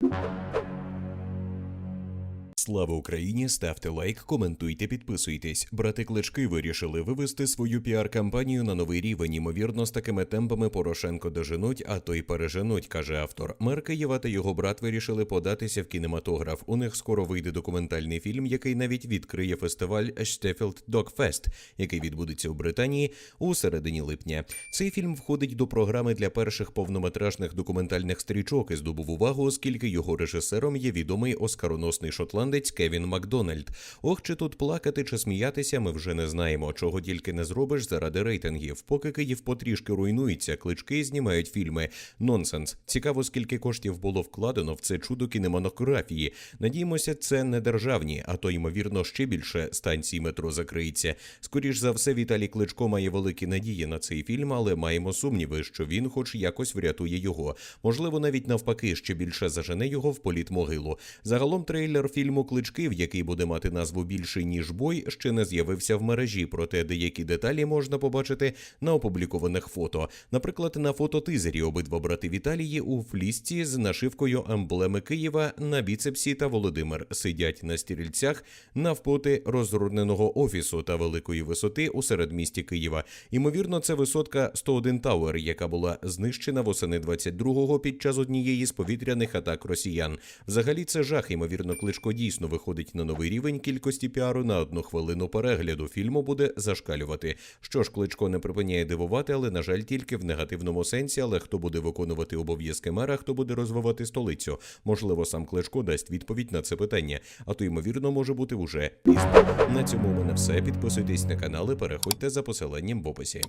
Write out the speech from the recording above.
you Слава Україні! Ставте лайк, коментуйте, підписуйтесь. Брати клички вирішили вивести свою піар-кампанію на новий рівень. Ймовірно, з такими темпами Порошенко доженуть, а то й переженуть, каже автор. Мер Києва та його брат вирішили податися в кінематограф. У них скоро вийде документальний фільм, який навіть відкриє фестиваль Dog Fest, який відбудеться у Британії у середині липня. Цей фільм входить до програми для перших повнометражних документальних стрічок і здобув увагу, оскільки його режисером є відомий оскароносний шотландець Кевін Макдональд. Ох, чи тут плакати чи сміятися, ми вже не знаємо. Чого тільки не зробиш заради рейтингів. Поки Київ потрішки руйнується, клички знімають фільми. Нонсенс. Цікаво, скільки коштів було вкладено в це чудо кінематографії. Надіємося, це не державні, а то ймовірно ще більше станцій метро закриється. Скоріш за все, Віталій Кличко має великі надії на цей фільм, але маємо сумніви, що він, хоч якось врятує його. Можливо, навіть навпаки, ще більше зажене його в політ могилу. Загалом трейлер фільму Клички, в який буде мати назву більший ніж бой, ще не з'явився в мережі. Проте деякі деталі можна побачити на опублікованих фото. Наприклад, на фототизері обидва брати Віталії у флісці з нашивкою емблеми Києва на біцепсі та Володимир сидять на стільцях навпроти розрудненого офісу та великої висоти у середмісті Києва. Ймовірно, це висотка 101 Тауер, яка була знищена восени 22-го під час однієї з повітряних атак росіян. Взагалі, це жах. Ймовірно, кличко дійсно виходить на новий рівень кількості піару на одну хвилину перегляду. Фільму буде зашкалювати. Що ж, кличко не припиняє дивувати, але на жаль, тільки в негативному сенсі. Але хто буде виконувати обов'язки мера, хто буде розвивати столицю? Можливо, сам кличко дасть відповідь на це питання. А то ймовірно може бути уже пізно. На цьому у мене все. Підписуйтесь на канал і переходьте за посиланням в описі.